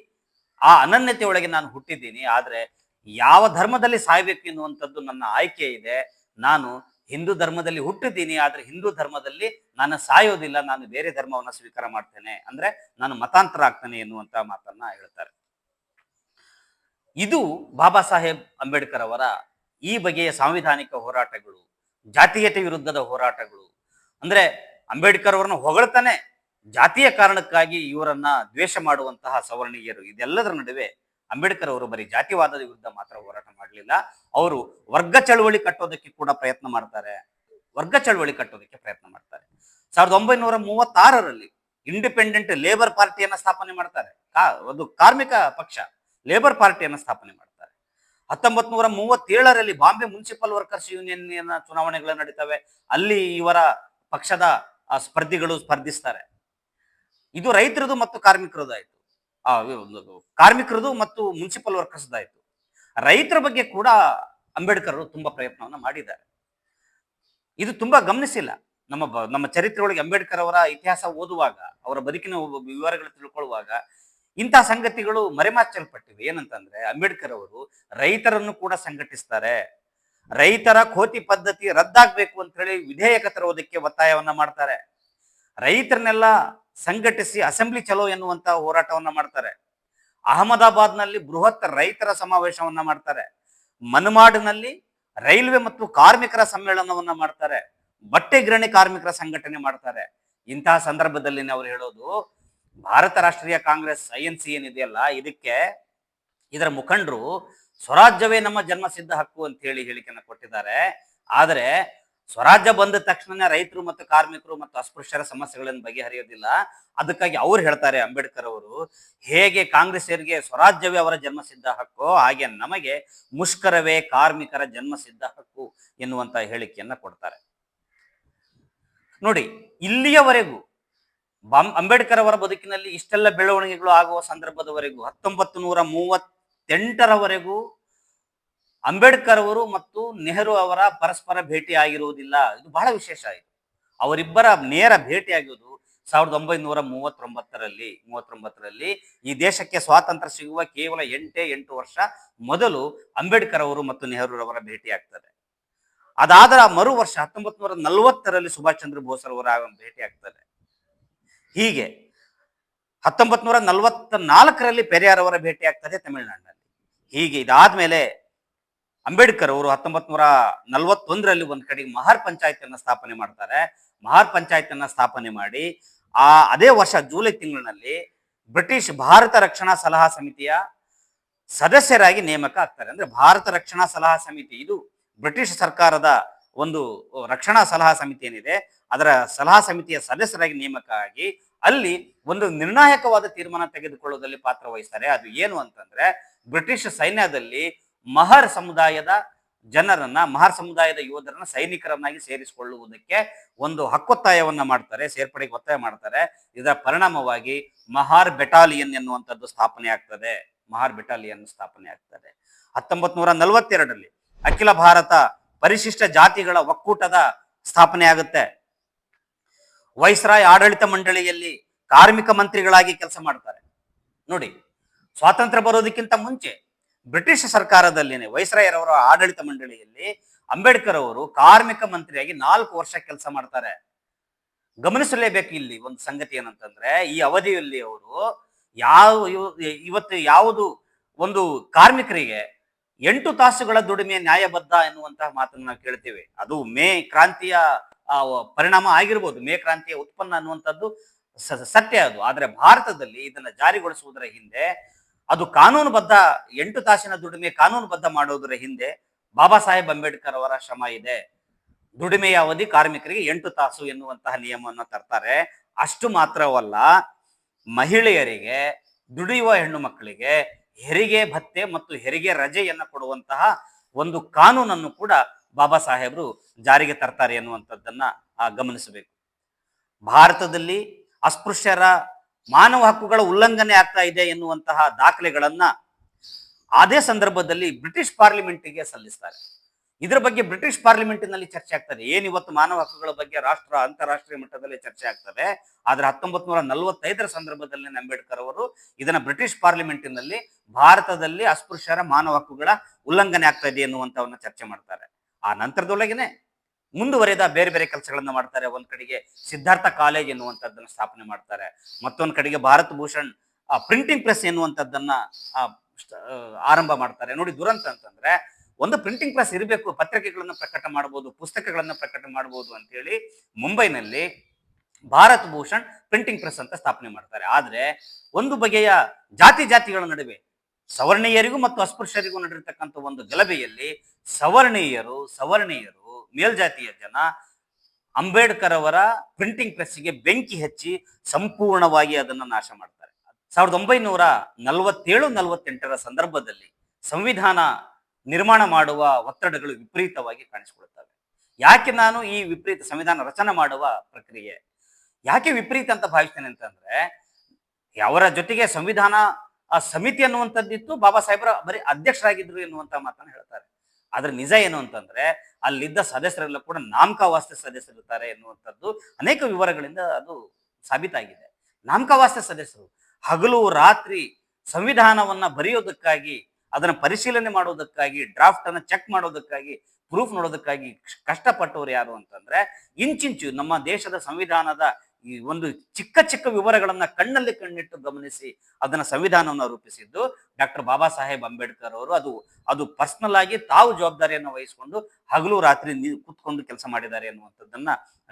ಆ ಅನನ್ಯತೆಯೊಳಗೆ ನಾನು ಹುಟ್ಟಿದ್ದೀನಿ. ಆದ್ರೆ ಯಾವ ಧರ್ಮದಲ್ಲಿ ಸಾಯ್ಬೇಕು ಎನ್ನುವಂಥದ್ದು ನನ್ನ ಆಯ್ಕೆ ಇದೆ. ನಾನು ಹಿಂದೂ ಧರ್ಮದಲ್ಲಿ ಹುಟ್ಟಿದ್ದೀನಿ. ಆದ್ರೆ ಹಿಂದೂ ಧರ್ಮದಲ್ಲಿ ನಾನು ಸಾಯೋದಿಲ್ಲ. ನಾನು ಬೇರೆ ಧರ್ಮವನ್ನ ಸ್ವೀಕಾರ ಮಾಡ್ತೇನೆ. ಅಂದ್ರೆ ನಾನು ಮತಾಂತರ ಆಗ್ತೇನೆ ಎನ್ನುವಂತ ಮಾತನ್ನ ಹೇಳ್ತಾರೆ. ಇದು ಬಾಬಾ ಸಾಹೇಬ್ ಅಂಬೇಡ್ಕರ್ ಅವರ ಈ ಬಗೆಯ ಸಾಂವಿಧಾನಿಕ ಹೋರಾಟಗಳು ಜಾತೀಯತೆ ವಿರುದ್ಧದ ಹೋರಾಟಗಳು. ಅಂದ್ರೆ ಅಂಬೇಡ್ಕರ್ ಅವರನ್ನು ಹೊಗಳ್ತಾನೆ. ಜಾತಿಯ ಕಾರಣಕ್ಕಾಗಿ ಇವರನ್ನ ದ್ವೇಷ ಮಾಡುವಂತಹ ಸವರ್ಣೀಯರು. ಇದೆಲ್ಲದರ ನಡುವೆ ಅಂಬೇಡ್ಕರ್ ಅವರು ಬರೀ ಜಾತಿವಾದದ ವಿರುದ್ಧ ಮಾತ್ರ ಹೋರಾಟ ಮಾಡಲಿಲ್ಲ. ಅವರು ವರ್ಗ ಚಳವಳಿ ಕಟ್ಟೋದಕ್ಕೆ ಕೂಡ ಪ್ರಯತ್ನ ಮಾಡ್ತಾರೆ. ವರ್ಗ ಚಳವಳಿ ಕಟ್ಟೋದಕ್ಕೆ ಪ್ರಯತ್ನ ಮಾಡ್ತಾರೆ. ಸಾವಿರದ ಒಂಬೈನೂರ ಮೂವತ್ತಾರರಲ್ಲಿ ಇಂಡಿಪೆಂಡೆಂಟ್ ಲೇಬರ್ ಪಾರ್ಟಿಯನ್ನ ಸ್ಥಾಪನೆ ಮಾಡ್ತಾರೆ. ಒಂದು ಕಾರ್ಮಿಕ ಪಕ್ಷ, ಲೇಬರ್ ಪಾರ್ಟಿಯನ್ನ ಸ್ಥಾಪನೆ ಮಾಡ್ತಾರೆ. ಹತ್ತೊಂಬತ್ ನೂರ ಮೂವತ್ತೇಳರಲ್ಲಿ ಬಾಂಬೆ ಮುನ್ಸಿಪಲ್ ವರ್ಕರ್ಸ್ ಯೂನಿಯನ್ ಚುನಾವಣೆಗಳು ನಡೀತವೆ. ಅಲ್ಲಿ ಇವರ ಪಕ್ಷದ ಸ್ಪರ್ಧಿಗಳು ಸ್ಪರ್ಧಿಸ್ತಾರೆ. ಇದು ರೈತರದು ಮತ್ತು ಕಾರ್ಮಿಕರದು ಆಯ್ತು. ಆ, ಕಾರ್ಮಿಕರದು ಮತ್ತು ಮುನ್ಸಿಪಲ್ ವರ್ಕರ್ಸ್ ಆಯ್ತು. ರೈತರ ಬಗ್ಗೆ ಕೂಡ ಅಂಬೇಡ್ಕರ್ ತುಂಬಾ ಪ್ರಯತ್ನವನ್ನ ಮಾಡಿದ್ದಾರೆ. ಇದು ತುಂಬಾ ಗಮನಿಸಿಲ್ಲ. ನಮ್ಮ ನಮ್ಮ ಚರಿತ್ರೆ ಒಳಗೆ ಅಂಬೇಡ್ಕರ್ ಅವರ ಇತಿಹಾಸ ಓದುವಾಗ ಅವರ ಬದುಕಿನ ವಿವರಗಳು ತಿಳ್ಕೊಳ್ಳುವಾಗ ಇಂತಹ ಸಂಗತಿಗಳು ಮರೆಮಾಚಲ್ಪಟ್ಟಿವೆ. ಏನಂತಂದ್ರೆ ಅಂಬೇಡ್ಕರ್ ಅವರು ರೈತರನ್ನು ಕೂಡ ಸಂಘಟಿಸ್ತಾರೆ. ರೈತರ ಕೋತಿ ಪದ್ಧತಿ ರದ್ದಾಗಬೇಕು ಅಂತ ಹೇಳಿ ವಿಧೇಯಕ ತರುವುದಕ್ಕೆ ಒತ್ತಾಯವನ್ನ ಮಾಡ್ತಾರೆ. ರೈತರನ್ನೆಲ್ಲ ಸಂಘಟಿಸಿ ಅಸೆಂಬ್ಲಿ ಚಲೋ ಎನ್ನುವಂತಹ ಹೋರಾಟವನ್ನ ಮಾಡ್ತಾರೆ. ಅಹಮದಾಬಾದ್ನಲ್ಲಿ ಬೃಹತ್ ರೈತರ ಸಮಾವೇಶವನ್ನ ಮಾಡ್ತಾರೆ. ಮನ್ಮಾಡ್ನಲ್ಲಿ ರೈಲ್ವೆ ಮತ್ತು ಕಾರ್ಮಿಕರ ಸಮ್ಮೇಳನವನ್ನ ಮಾಡ್ತಾರೆ. ಬಟ್ಟೆ ಗಿರಣಿ ಕಾರ್ಮಿಕರ ಸಂಘಟನೆ ಮಾಡ್ತಾರೆ. ಇಂತಹ ಸಂದರ್ಭದಲ್ಲಿ ಅವ್ರು ಹೇಳೋದು, ಭಾರತ ರಾಷ್ಟ್ರೀಯ ಕಾಂಗ್ರೆಸ್ ಐ ಎನ್ ಸಿ ಏನಿದೆಯಲ್ಲ, ಇದಕ್ಕೆ ಇದರ ಮುಖಂಡರು ಸ್ವರಾಜ್ಯವೇ ನಮ್ಮ ಜನ್ಮಸಿದ್ಧ ಹಕ್ಕು ಅಂತ ಹೇಳಿ ಹೇಳಿಕೆಯನ್ನು ಕೊಟ್ಟಿದ್ದಾರೆ. ಆದರೆ ಸ್ವರಾಜ್ಯ ಬಂದ ತಕ್ಷಣನೇ ರೈತರು ಮತ್ತು ಕಾರ್ಮಿಕರು ಮತ್ತು ಅಸ್ಪೃಶ್ಯರ ಸಮಸ್ಯೆಗಳನ್ನು ಬಗೆಹರಿಯೋದಿಲ್ಲ. ಅದಕ್ಕಾಗಿ ಅವ್ರು ಹೇಳ್ತಾರೆ ಅಂಬೇಡ್ಕರ್ ಅವರು, ಹೇಗೆ ಕಾಂಗ್ರೆಸ್ಸರಿಗೆ ಸ್ವರಾಜ್ಯವೇ ಅವರ ಜನ್ಮಸಿದ್ಧ ಹಕ್ಕು, ಹಾಗೆ ನಮಗೆ ಮುಷ್ಕರವೇ ಕಾರ್ಮಿಕರ ಜನ್ಮಸಿದ್ಧ ಹಕ್ಕು ಎನ್ನುವಂತ ಹೇಳಿಕೆಯನ್ನ ಕೊಡ್ತಾರೆ. ನೋಡಿ, ಇಲ್ಲಿಯವರೆಗೂ ಬಾಂಬ್ ಅಂಬೇಡ್ಕರ್ ಅವರ ಬದುಕಿನಲ್ಲಿ ಇಷ್ಟೆಲ್ಲ ಬೆಳವಣಿಗೆಗಳು ಆಗುವ ಸಂದರ್ಭದವರೆಗೂ ಹತ್ತೊಂಬತ್ತು ನೂರ ಮೂವತ್ತೆಂಟರವರೆಗೂ ಅಂಬೇಡ್ಕರ್ ಅವರು ಮತ್ತು ನೆಹರು ಅವರ ಪರಸ್ಪರ ಭೇಟಿ ಆಗಿರುವುದಿಲ್ಲ. ಇದು ಬಹಳ ವಿಶೇಷ ಆಯಿತು ಅವರಿಬ್ಬರ ನೇರ ಭೇಟಿ ಆಗಿರುವುದು ಸಾವಿರದ ಒಂಬೈನೂರ ಮೂವತ್ತೊಂಬತ್ತರಲ್ಲಿ ಮೂವತ್ತೊಂಬತ್ತರಲ್ಲಿ ಈ ದೇಶಕ್ಕೆ ಸ್ವಾತಂತ್ರ್ಯ ಸಿಗುವ ಕೇವಲ ಎಂಟೇ ಎಂಟು ವರ್ಷ ಮೊದಲು ಅಂಬೇಡ್ಕರ್ ಅವರು ಮತ್ತು ನೆಹರು ಅವರ ಭೇಟಿ ಆಗ್ತದೆ. ಅದಾದ ಮರು ವರ್ಷ ಹತ್ತೊಂಬತ್ ನೂರ ನಲವತ್ತರಲ್ಲಿ ಸುಭಾಷ್ ಚಂದ್ರ ಬೋಸ್ ಅವರ ಭೇಟಿ ಆಗ್ತದೆ. ಹೀಗೆ ಹತ್ತೊಂಬತ್ ನೂರ ನಲವತ್ತ ನಾಲ್ಕರಲ್ಲಿ ಪೆರಿಯಾರ್ ಅವರ ಭೇಟಿ ಆಗ್ತದೆ ತಮಿಳುನಾಡಿನಲ್ಲಿ. ಹೀಗೆ ಇದಾದ್ಮೇಲೆ ಅಂಬೇಡ್ಕರ್ ಅವರು ಹತ್ತೊಂಬತ್ ನೂರ ನಲ್ವತ್ತೊಂದರಲ್ಲಿ ಒಂದ್ ಕಡೆ ಮಹಾರ್ ಪಂಚಾಯತ್ ಸ್ಥಾಪನೆ ಮಾಡ್ತಾರೆ. ಮಹಾರ್ ಪಂಚಾಯತ್ ಸ್ಥಾಪನೆ ಮಾಡಿ, ಆ ಅದೇ ವರ್ಷ ಜೂಲೈ ತಿಂಗಳಿನಲ್ಲಿ ಬ್ರಿಟಿಷ್ ಭಾರತ ರಕ್ಷಣಾ ಸಲಹಾ ಸಮಿತಿಯ ಸದಸ್ಯರಾಗಿ ನೇಮಕ ಆಗ್ತಾರೆ. ಅಂದ್ರೆ ಭಾರತ ರಕ್ಷಣಾ ಸಲಹಾ ಸಮಿತಿ, ಇದು ಬ್ರಿಟಿಷ್ ಸರ್ಕಾರದ ಒಂದು ರಕ್ಷಣಾ ಸಲಹಾ ಸಮಿತಿ ಏನಿದೆ, ಅದರ ಸಲಹಾ ಸಮಿತಿಯ ಸದಸ್ಯರಾಗಿ ನೇಮಕ ಆಗಿ ಅಲ್ಲಿ ಒಂದು ನಿರ್ಣಾಯಕವಾದ ತೀರ್ಮಾನ ತೆಗೆದುಕೊಳ್ಳುವುದರಲ್ಲಿ ಪಾತ್ರ ವಹಿಸ್ತಾರೆ. ಅದು ಏನು ಅಂತಂದ್ರೆ, ಬ್ರಿಟಿಷ್ ಸೈನ್ಯದಲ್ಲಿ ಮಹರ್ ಸಮುದಾಯದ ಜನರನ್ನ, ಮಹರ್ ಸಮುದಾಯದ ಯೋಧರನ್ನ ಸೈನಿಕರನ್ನಾಗಿ ಸೇರಿಸಿಕೊಳ್ಳುವುದಕ್ಕೆ ಒಂದು ಹಕ್ಕೊತ್ತಾಯವನ್ನ ಮಾಡ್ತಾರೆ, ಸೇರ್ಪಡೆಗೆ ಒತ್ತಾಯ ಮಾಡ್ತಾರೆ. ಇದರ ಪರಿಣಾಮವಾಗಿ ಮಹಾರ್ ಬೆಟಾಲಿಯನ್ ಎನ್ನುವಂಥದ್ದು ಸ್ಥಾಪನೆ ಆಗ್ತದೆ. ಮಹಾರ್ ಬೆಟಾಲಿಯನ್ ಸ್ಥಾಪನೆ ಆಗ್ತದೆ. ಹತ್ತೊಂಬತ್ ನೂರ ನಲವತ್ತೆರಡರಲ್ಲಿ ಅಖಿಲ ಭಾರತ ಪರಿಶಿಷ್ಟ ಜಾತಿಗಳ ಒಕ್ಕೂಟದ ಸ್ಥಾಪನೆ ಆಗುತ್ತೆ. ವೈಸ್ರಾಯ್ ಆಡಳಿತ ಮಂಡಳಿಯಲ್ಲಿ ಕಾರ್ಮಿಕ ಮಂತ್ರಿಗಳಾಗಿ ಕೆಲಸ ಮಾಡ್ತಾರೆ. ನೋಡಿ, ಸ್ವಾತಂತ್ರ್ಯ ಬರೋದಕ್ಕಿಂತ ಮುಂಚೆ ಬ್ರಿಟಿಷ್ ಸರ್ಕಾರದಲ್ಲಿನೇ ವೈಸ್ರಾಯರವರ ಆಡಳಿತ ಮಂಡಳಿಯಲ್ಲಿ ಅಂಬೇಡ್ಕರ್ ಅವರು ಕಾರ್ಮಿಕ ಮಂತ್ರಿಯಾಗಿ ನಾಲ್ಕು ವರ್ಷ ಕೆಲಸ ಮಾಡ್ತಾರೆ. ಗಮನಿಸಲೇಬೇಕು ಇಲ್ಲಿ ಒಂದು ಸಂಗತಿ ಏನಂತಂದ್ರೆ, ಈ ಅವಧಿಯಲ್ಲಿ ಅವರು ಯಾವ ಇವ- ಇವತ್ತು ಯಾವುದು ಒಂದು ಕಾರ್ಮಿಕರಿಗೆ ಎಂಟು ತಾಸುಗಳ ದುಡಿಮೆ ನ್ಯಾಯಬದ್ಧ ಎನ್ನುವಂತಹ ಮಾತನ್ನ ನಾವು ಕೇಳ್ತೇವೆ. ಅದು ಮೇ ಕ್ರಾಂತಿಯ ಪರಿಣಾಮ ಆಗಿರ್ಬೋದು. ಮೇ ಕ್ರಾಂತಿಯ ಉತ್ಪನ್ನ ಅನ್ನುವಂಥದ್ದು ಸತ್ಯ ಅದು. ಆದ್ರೆ ಭಾರತದಲ್ಲಿ ಇದನ್ನ ಜಾರಿಗೊಳಿಸುವುದರ ಹಿಂದೆ ಅದು ಕಾನೂನುಬದ್ಧ ಎಂಟು ತಾಸಿನ ದುಡಿಮೆ ಕಾನೂನುಬದ್ಧ ಮಾಡೋದರ ಹಿಂದೆ ಬಾಬಾ ಸಾಹೇಬ್ ಅಂಬೇಡ್ಕರ್ ಅವರ ಶ್ರಮ ಇದೆ. ದುಡಿಮೆಯ ಅವಧಿ ಕಾರ್ಮಿಕರಿಗೆ ಎಂಟು ತಾಸು ಎನ್ನುವಂತಹ ನಿಯಮವನ್ನು ತರ್ತಾರೆ. ಅಷ್ಟು ಮಾತ್ರವಲ್ಲ, ಮಹಿಳೆಯರಿಗೆ, ದುಡಿಯುವ ಹೆಣ್ಣು ಮಕ್ಕಳಿಗೆ ಹೆರಿಗೆ ಭತ್ಯೆ ಮತ್ತು ಹೆರಿಗೆ ರಜೆಯನ್ನು ಕೊಡುವಂತಹ ಒಂದು ಕಾನೂನನ್ನು ಕೂಡ ಬಾಬಾ ಸಾಹೇಬರು ಜಾರಿಗೆ ತರ್ತಾರೆ ಎನ್ನುವಂಥದ್ದನ್ನ ಗಮನಿಸಬೇಕು. ಭಾರತದಲ್ಲಿ ಅಸ್ಪೃಶ್ಯರ ಮಾನವ ಹಕ್ಕುಗಳ ಉಲ್ಲಂಘನೆ ಆಗ್ತಾ ಇದೆ ಎನ್ನುವಂತಹ ದಾಖಲೆಗಳನ್ನ ಅದೇ ಸಂದರ್ಭದಲ್ಲಿ ಬ್ರಿಟಿಷ್ ಪಾರ್ಲಿಮೆಂಟಿಗೆ ಸಲ್ಲಿಸ್ತಾರೆ. ಇದರ ಬಗ್ಗೆ ಬ್ರಿಟಿಷ್ ಪಾರ್ಲಿಮೆಂಟಿನಲ್ಲಿ ಚರ್ಚೆ ಆಗ್ತದೆ. ಏನ್ ಇವತ್ತು ಮಾನವ ಹಕ್ಕುಗಳ ಬಗ್ಗೆ ರಾಷ್ಟ್ರ, ಅಂತಾರಾಷ್ಟ್ರೀಯ ಮಟ್ಟದಲ್ಲಿ ಚರ್ಚೆ ಆಗ್ತದೆ. ಆದ್ರೆ ಹತ್ತೊಂಬತ್ ನೂರ ನಲವತ್ತೈದರ ಸಂದರ್ಭದಲ್ಲಿ ಅಂಬೇಡ್ಕರ್ ಅವರು ಇದನ್ನ ಬ್ರಿಟಿಷ್ ಪಾರ್ಲಿಮೆಂಟಿನಲ್ಲಿ ಭಾರತದಲ್ಲಿ ಅಸ್ಪೃಶ್ಯರ ಮಾನವ ಹಕ್ಕುಗಳ ಉಲ್ಲಂಘನೆ ಆಗ್ತಾ ಇದೆ ಎನ್ನುವಂತವನ್ನ ಚರ್ಚೆ ಮಾಡ್ತಾರೆ. ಆ ನಂತರದೊಳಗೇನೆ ಮುಂದುವರೆದ ಬೇರೆ ಬೇರೆ ಕೆಲಸಗಳನ್ನು ಮಾಡ್ತಾರೆ. ಒಂದ್ ಕಡೆಗೆ ಸಿದ್ಧಾರ್ಥ ಕಾಲೇಜ್ ಎನ್ನುವಂಥದ್ದನ್ನು ಸ್ಥಾಪನೆ ಮಾಡ್ತಾರೆ. ಮತ್ತೊಂದ್ ಕಡೆಗೆ ಭಾರತ್ ಭೂಷಣ್ ಪ್ರಿಂಟಿಂಗ್ ಪ್ರೆಸ್ ಎನ್ನುವಂಥದ್ದನ್ನ ಆರಂಭ ಮಾಡ್ತಾರೆ. ನೋಡಿ ದುರಂತ ಅಂತಂದ್ರೆ, ಒಂದು ಪ್ರಿಂಟಿಂಗ್ ಪ್ರೆಸ್ ಇರಬೇಕು, ಪತ್ರಿಕೆಗಳನ್ನು ಪ್ರಕಟ ಮಾಡಬಹುದು ಪುಸ್ತಕಗಳನ್ನ ಪ್ರಕಟ ಮಾಡಬಹುದು ಅಂತ ಹೇಳಿ ಮುಂಬೈನಲ್ಲಿ ಭಾರತ್ ಭೂಷಣ್ ಪ್ರಿಂಟಿಂಗ್ ಪ್ರೆಸ್ ಅಂತ ಸ್ಥಾಪನೆ ಮಾಡ್ತಾರೆ. ಆದ್ರೆ ಒಂದು ಬಗೆಯ ಜಾತಿ ಜಾತಿಗಳ ನಡುವೆ, ಸವರ್ಣೀಯರಿಗೂ ಮತ್ತು ಅಸ್ಪೃಶ್ಯರಿಗೂ ನಡೆದಿರ್ತಕ್ಕಂಥ ಒಂದು ಗಲಭೆಯಲ್ಲಿ ಸವರ್ಣೀಯರು ಸವರ್ಣೀಯರು ಮೇಲ್ಜಾತಿಯ ಜನ ಅಂಬೇಡ್ಕರ್ ಅವರ ಪ್ರಿಂಟಿಂಗ್ ಪ್ರೆಸ್ಸಿಗೆ ಬೆಂಕಿ ಹಚ್ಚಿ ಸಂಪೂರ್ಣವಾಗಿ ಅದನ್ನು ನಾಶ ಮಾಡ್ತಾರೆ. ಸಾವಿರದ ಒಂಬೈನೂರ ನಲವತ್ತೇಳು, ನಲವತ್ತೆಂಟರ ಸಂದರ್ಭದಲ್ಲಿ ಸಂವಿಧಾನ ನಿರ್ಮಾಣ ಮಾಡುವ ಒತ್ತಡಗಳು ವಿಪರೀತವಾಗಿ ಕಾಣಿಸಿಕೊಳ್ಳುತ್ತವೆ. ಯಾಕೆ ನಾನು ಈ ವಿಪರೀತ ಸಂವಿಧಾನ ರಚನೆ ಮಾಡುವ ಪ್ರಕ್ರಿಯೆ? ಯಾಕೆ ವಿಪರೀತ ಅಂತ ಭಾವಿಸ್ತೇನೆ ಅಂತಂದ್ರೆ, ಅವರ ಜೊತೆಗೆ ಸಂವಿಧಾನ ಆ ಸಮಿತಿ ಅನ್ನುವಂಥದ್ದಿತ್ತು, ಬಾಬಾ ಸಾಹೇಬರ ಬರೀ ಅಧ್ಯಕ್ಷರಾಗಿದ್ರು ಎನ್ನುವಂತ ಮಾತನ್ನು ಹೇಳ್ತಾರೆ. ಆದ್ರೆ ನಿಜ ಏನು ಅಂತಂದ್ರೆ ಅಲ್ಲಿದ್ದ ಸದಸ್ಯರೆಲ್ಲ ಕೂಡ ನಾಮಕಾವಾಸ್ತೆ ಸದಸ್ಯರಿರ್ತಾರೆ ಎನ್ನುವಂಥದ್ದು ಅನೇಕ ವಿವರಗಳಿಂದ ಅದು ಸಾಬೀತಾಗಿದೆ. ನಾಮಕಾವಾಸ್ತೆ ಸದಸ್ಯರು ಹಗಲು, ರಾತ್ರಿ ಸಂವಿಧಾನವನ್ನ ಬರೆಯೋದಕ್ಕಾಗಿ, ಅದನ್ನ ಪರಿಶೀಲನೆ ಮಾಡೋದಕ್ಕಾಗಿ ಡ್ರಾಫ್ಟ್ ಅನ್ನ ಚೆಕ್ ಮಾಡೋದಕ್ಕಾಗಿ ಪ್ರೂಫ್ ನೋಡೋದಕ್ಕಾಗಿ ಕಷ್ಟಪಟ್ಟವರು ಯಾರು ಅಂತಂದ್ರೆ, ಇಂಚಿಂಚು ನಮ್ಮ ದೇಶದ ಸಂವಿಧಾನದ ಈ ಒಂದು ಚಿಕ್ಕ ಚಿಕ್ಕ ವಿವರಗಳನ್ನ ಕಣ್ಣಲ್ಲಿ ಕಣ್ಣಿಟ್ಟು ಗಮನಿಸಿ ಅದನ್ನ ಸಂವಿಧಾನವನ್ನು ರೂಪಿಸಿದ್ದು ಡಾಕ್ಟರ್ ಬಾಬಾ ಸಾಹೇಬ್ ಅಂಬೇಡ್ಕರ್ ಅವರು. ಅದು ಅದು ಪರ್ಸನಲ್ ಆಗಿ ತಾವು ಜವಾಬ್ದಾರಿಯನ್ನು ವಹಿಸಿಕೊಂಡು ಹಗಲು ರಾತ್ರಿ ಕುತ್ಕೊಂಡು ಕೆಲಸ ಮಾಡಿದ್ದಾರೆ ಅನ್ನುವಂಥದ್ದನ್ನ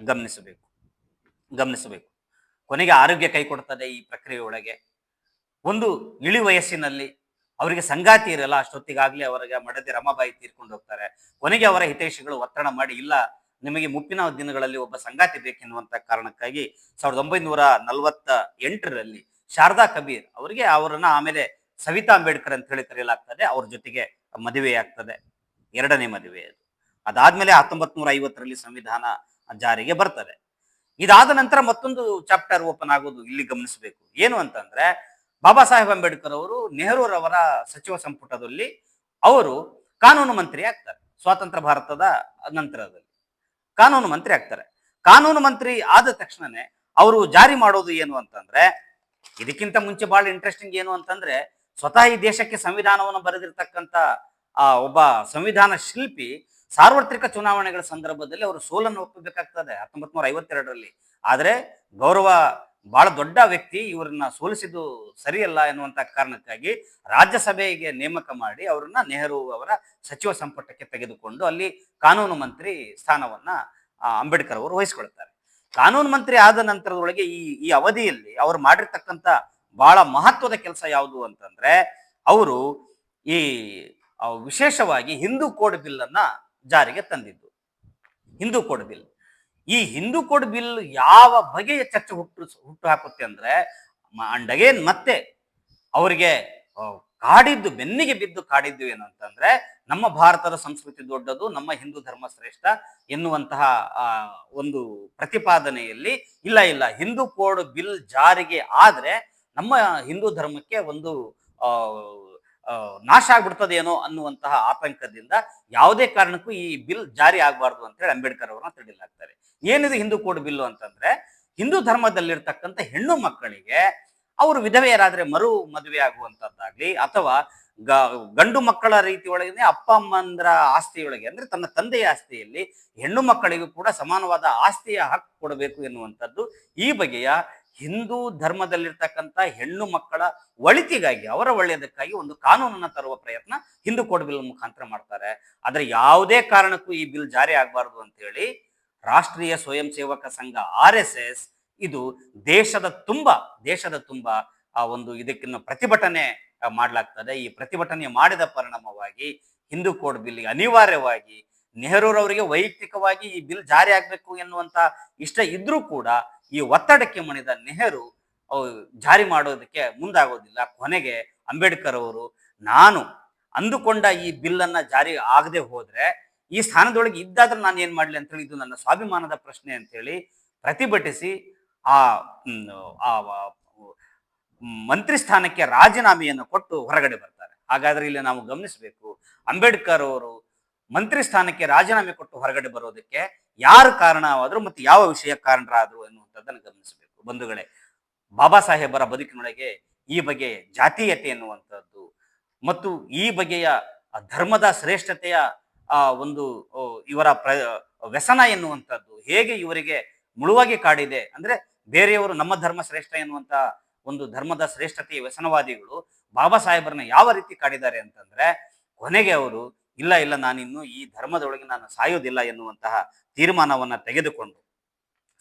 ಗಮನಿಸಬೇಕು. ಗಮನಿಸಬೇಕು. ಕೊನೆಗೆ ಆರೋಗ್ಯ ಕೈ ಕೊಡ್ತದೆ ಈ ಪ್ರಕ್ರಿಯೆಯೊಳಗೆ ಒಂದು ಇಳಿ ವಯಸ್ಸಿನಲ್ಲಿ ಅವರಿಗೆ ಸಂಗಾತಿ ಇರಲ್ಲ, ಅಷ್ಟೊತ್ತಿಗಾಗ್ಲೇ ಅವರಿಗೆ ಮಡದಿ ರಮಾಬಾಯಿ ತೀರ್ಕೊಂಡು ಹೋಗ್ತಾರೆ. ಕೊನೆಗೆ ಅವರ ಹಿತೈಷಿಗಳು ಒತ್ತಡ ಮಾಡಿ, ಇಲ್ಲ ನಿಮಗೆ ಮುಪ್ಪಿನ ದಿನಗಳಲ್ಲಿ ಒಬ್ಬ ಸಂಗಾತಿ ಬೇಕೆನ್ನುವಂತ ಕಾರಣಕ್ಕಾಗಿ ಸಾವಿರದ ಒಂಬೈನೂರ ನಲವತ್ತ ಎಂಟರಲ್ಲಿ ಶಾರದಾ ಕಬೀರ್ ಅವರಿಗೆ ಅವರನ್ನ ಆಮೇಲೆ ಸವಿತಾ ಅಂಬೇಡ್ಕರ್ ಅಂತ ಹೇಳಿ ಕರೆಯಲಾಗ್ತದೆ. ಅವ್ರ ಜೊತೆಗೆ ಮದುವೆ ಆಗ್ತದೆ ಎರಡನೇ ಮದುವೆ ಅದು. ಅದಾದ್ಮೇಲೆ ಹತ್ತೊಂಬತ್ ನೂರ ಐವತ್ತರಲ್ಲಿ ಸಂವಿಧಾನ ಜಾರಿಗೆ ಬರ್ತದೆ. ಇದಾದ ನಂತರ ಮತ್ತೊಂದು ಚಾಪ್ಟರ್ ಓಪನ್ ಆಗೋದು ಇಲ್ಲಿ ಗಮನಿಸಬೇಕು. ಏನು ಅಂತಂದ್ರೆ ಬಾಬಾ ಸಾಹೇಬ್ ಅಂಬೇಡ್ಕರ್ ಅವರು ನೆಹರೂರವರ ಸಚಿವ ಸಂಪುಟದಲ್ಲಿ ಅವರು ಕಾನೂನು ಮಂತ್ರಿ ಆಗ್ತಾರೆ ಸ್ವಾತಂತ್ರ್ಯ ಭಾರತದ ನಂತರದಲ್ಲಿ. ಕಾನೂನು ಮಂತ್ರಿ ಆಗ್ತಾರೆ. ಕಾನೂನು ಮಂತ್ರಿ ಆದ ತಕ್ಷಣನೇ ಅವರು ಜಾರಿ ಮಾಡೋದು ಏನು ಅಂತಂದ್ರೆ, ಇದಕ್ಕಿಂತ ಮುಂಚೆ ಬಹಳ ಇಂಟ್ರೆಸ್ಟಿಂಗ್ ಏನು ಅಂತಂದ್ರೆ, ಸ್ವತಃ ಈ ದೇಶಕ್ಕೆ ಸಂವಿಧಾನವನ್ನು ಬರೆದಿರ್ತಕ್ಕಂಥ, ಆ, ಒಬ್ಬ ಸಂವಿಧಾನ ಶಿಲ್ಪಿ ಸಾರ್ವತ್ರಿಕ ಚುನಾವಣೆಗಳ ಸಂದರ್ಭದಲ್ಲಿ ಅವರು ಸೋಲನ್ನು ಒಪ್ಪಬೇಕಾಗ್ತದೆ ಹತ್ತೊಂಬತ್ ನೂರ ಐವತ್ತೆರಡರಲ್ಲಿ. ಆದರೆ ಗೌರವ ಬಹಳ ದೊಡ್ಡ ವ್ಯಕ್ತಿ ಇವರನ್ನ ಸೋಲಿಸಿದ್ದು ಸರಿಯಲ್ಲ ಎನ್ನುವಂತ ಕಾರಣಕ್ಕಾಗಿ ರಾಜ್ಯಸಭೆಗೆ ನೇಮಕ ಮಾಡಿ ಅವರನ್ನ ನೆಹರು ಅವರ ಸಚಿವ ಸಂಪುಟಕ್ಕೆ ತೆಗೆದುಕೊಂಡು ಅಲ್ಲಿ ಕಾನೂನು ಮಂತ್ರಿ ಸ್ಥಾನವನ್ನ ಅಂಬೇಡ್ಕರ್ ಅವರು ವಹಿಸಿಕೊಳ್ತಾರೆ ಕಾನೂನು ಮಂತ್ರಿ ಆದ ನಂತರದೊಳಗೆ ಈ ಈ ಅವಧಿಯಲ್ಲಿ ಅವರು ಮಾಡಿರ್ತಕ್ಕಂಥ ಬಹಳ ಮಹತ್ವದ ಕೆಲಸ ಯಾವುದು ಅಂತಂದ್ರೆ ಅವರು ಈ ವಿಶೇಷವಾಗಿ ಹಿಂದೂ ಕೋಡ್ ಬಿಲ್ ಅನ್ನ ಜಾರಿಗೆ ತಂದಿದ್ದು. Hindu code bill. ಈ ಹಿಂದೂ ಕೋಡ್ ಬಿಲ್ ಯಾವ ಬಗೆಯ ಚರ್ಚೆ ಹುಟ್ಟು ಹುಟ್ಟು ಹಾಕುತ್ತೆ ಅಂದ್ರೆ ಅಂಡ್ ಮತ್ತೆ ಅವರಿಗೆ ಕಾಡಿದ್ದು, ಬೆನ್ನಿಗೆ ಬಿದ್ದು ಕಾಡಿದ್ದು ಏನು ಅಂತಂದ್ರೆ, ನಮ್ಮ ಭಾರತದ ಸಂಸ್ಕೃತಿ ದೊಡ್ಡದು, ನಮ್ಮ ಹಿಂದೂ ಧರ್ಮ ಶ್ರೇಷ್ಠ ಎನ್ನುವಂತಹ ಒಂದು ಪ್ರತಿಪಾದನೆಯಲ್ಲಿ ಇಲ್ಲ ಇಲ್ಲ. ಹಿಂದೂ ಕೋಡ್ ಬಿಲ್ ಜಾರಿಗೆ ಆದ್ರೆ ನಮ್ಮ ಹಿಂದೂ ಧರ್ಮಕ್ಕೆ ಒಂದು ನಾಶ ಆಗ್ಬಿಡ್ತದೇನೋ ಅನ್ನುವಂತಹ ಆತಂಕದಿಂದ ಯಾವುದೇ ಕಾರಣಕ್ಕೂ ಈ ಬಿಲ್ ಜಾರಿ ಆಗಬಾರ್ದು ಅಂತ ಹೇಳಿ ಅಂಬೇಡ್ಕರ್ ಅವರನ್ನ ತಿಳಿಲಾಗ್ತಾರೆ ಏನಿದೆ ಹಿಂದೂ ಕೋಡ್ ಬಿಲ್ಲು ಅಂತಂದ್ರೆ, ಹಿಂದೂ ಧರ್ಮದಲ್ಲಿರ್ತಕ್ಕಂಥ ಹೆಣ್ಣು ಮಕ್ಕಳಿಗೆ ಅವರು ವಿಧವೆಯರಾದ್ರೆ ಮರು ಮದುವೆ ಆಗುವಂತದ್ದಾಗ್ಲಿ, ಅಥವಾ ಗಂಡು ಮಕ್ಕಳ ರೀತಿ ಒಳಗೆ ಅಪ್ಪ ಅಮ್ಮಂದ್ರ ಆಸ್ತಿಯೊಳಗೆ, ಅಂದ್ರೆ ತನ್ನ ತಂದೆಯ ಆಸ್ತಿಯಲ್ಲಿ ಹೆಣ್ಣು ಮಕ್ಕಳಿಗೂ ಕೂಡ ಸಮಾನವಾದ ಆಸ್ತಿಯ ಹಕ್ಕು ಕೊಡಬೇಕು ಎನ್ನುವಂಥದ್ದು ಈ ಬಗೆಯ ಹಿಂದೂ ಧರ್ಮದಲ್ಲಿರ್ತಕ್ಕಂಥ ಹೆಣ್ಣು ಮಕ್ಕಳ ಒಳಿತಿಗಾಗಿ, ಅವರ ಒಳ್ಳೆಯದಕ್ಕಾಗಿ ಒಂದು ಕಾನೂನನ್ನ ತರುವ ಪ್ರಯತ್ನ ಹಿಂದೂ ಕೋಡ್ ಬಿಲ್ ಮುಖಾಂತರ ಮಾಡ್ತಾರೆ. ಆದ್ರೆ ಯಾವುದೇ ಕಾರಣಕ್ಕೂ ಈ ಬಿಲ್ ಜಾರಿ ಆಗಬಾರದು ಅಂತ ಹೇಳಿ ರಾಷ್ಟ್ರೀಯ ಸ್ವಯಂ ಸೇವಕ ಸಂಘ ಆರ್ ಎಸ್ ಎಸ್ ಇದು ದೇಶದ ತುಂಬ ದೇಶದ ತುಂಬ ಆ ಒಂದು ಇದಕ್ಕಿನ್ನ ಪ್ರತಿಭಟನೆ ಮಾಡಲಾಗ್ತದೆ. ಈ ಪ್ರತಿಭಟನೆ ಮಾಡಿದ ಪರಿಣಾಮವಾಗಿ ಹಿಂದೂ ಕೋಡ್ ಬಿಲ್ ಅನಿವಾರ್ಯವಾಗಿ ನೆಹರೂರವರಿಗೆ ವೈಯಕ್ತಿಕವಾಗಿ ಈ ಬಿಲ್ ಜಾರಿ ಆಗ್ಬೇಕು ಎನ್ನುವಂತ ಇಷ್ಟ ಇದ್ರೂ ಕೂಡ ಈ ಒತ್ತಡಕ್ಕೆ ಮಣಿದ ನೆಹರು ಜಾರಿ ಮಾಡೋದಕ್ಕೆ ಮುಂದಾಗೋದಿಲ್ಲ. ಕೊನೆಗೆ ಅಂಬೇಡ್ಕರ್ ಅವರು, ನಾನು ಅಂದುಕೊಂಡ ಈ ಬಿಲ್ ಅನ್ನ ಜಾರಿ ಆಗದೆ ಹೋದ್ರೆ ಈ ಸ್ಥಾನದೊಳಗೆ ಇದ್ದಾದ್ರೆ ನಾನು ಏನ್ ಮಾಡ್ಲಿ? ಅಂತ ಹೇಳಿ ಇದು ನನ್ನ ಸ್ವಾಭಿಮಾನದ ಪ್ರಶ್ನೆ ಅಂತ ಹೇಳಿ ಪ್ರತಿಭಟಿಸಿ ಆ ಮಂತ್ರಿ ಸ್ಥಾನಕ್ಕೆ ರಾಜೀನಾಮೆಯನ್ನು ಕೊಟ್ಟು ಹೊರಗಡೆ ಬರ್ತಾರೆ. ಹಾಗಾದ್ರೆ ಇಲ್ಲಿ ನಾವು ಗಮನಿಸಬೇಕು, ಅಂಬೇಡ್ಕರ್ ಅವರು ಮಂತ್ರಿ ಸ್ಥಾನಕ್ಕೆ ರಾಜೀನಾಮೆ ಕೊಟ್ಟು ಹೊರಗಡೆ ಬರೋದಕ್ಕೆ ಯಾರು ಕಾರಣವಾದ್ರು ಮತ್ತು ಯಾವ ವಿಷಯ ಕಾರಣರಾದ್ರು ಎನ್ನುವಂಥದ್ದನ್ನು ಗಮನಿಸಬೇಕು. ಬಂಧುಗಳೇ, ಬಾಬಾ ಸಾಹೇಬರ ಬದುಕಿನೊಳಗೆ ಈ ಬಗೆಯ ಜಾತೀಯತೆ ಎನ್ನುವಂಥದ್ದು ಮತ್ತು ಈ ಬಗೆಯ ಧರ್ಮದ ಶ್ರೇಷ್ಠತೆಯ, ಆ, ಒಂದು ಇವರ ಪ್ರ, ವ್ಯಸನ ಎನ್ನುವಂಥದ್ದು ಹೇಗೆ ಇವರಿಗೆ ಮುಳುವಾಗಿ ಕಾಡಿದೆ ಅಂದ್ರೆ ಬೇರೆಯವರು ನಮ್ಮ ಧರ್ಮ ಶ್ರೇಷ್ಠ ಎನ್ನುವಂತ ಒಂದು ಧರ್ಮದ ಶ್ರೇಷ್ಠತೆಯ ವ್ಯಸನವಾದಿಗಳು ಬಾಬಾ ಸಾಹೇಬರನ್ನ ಯಾವ ರೀತಿ ಕಾಡಿದ್ದಾರೆ ಅಂತಂದ್ರೆ ಕೊನೆಗೆ ಅವರು, ಇಲ್ಲ ಇಲ್ಲ ನಾನಿನ್ನು ಈ ಧರ್ಮದೊಳಗೆ ನಾನು ಸಾಯೋದಿಲ್ಲ ಎನ್ನುವಂತಹ ತೀರ್ಮಾನವನ್ನ ತೆಗೆದುಕೊಂಡು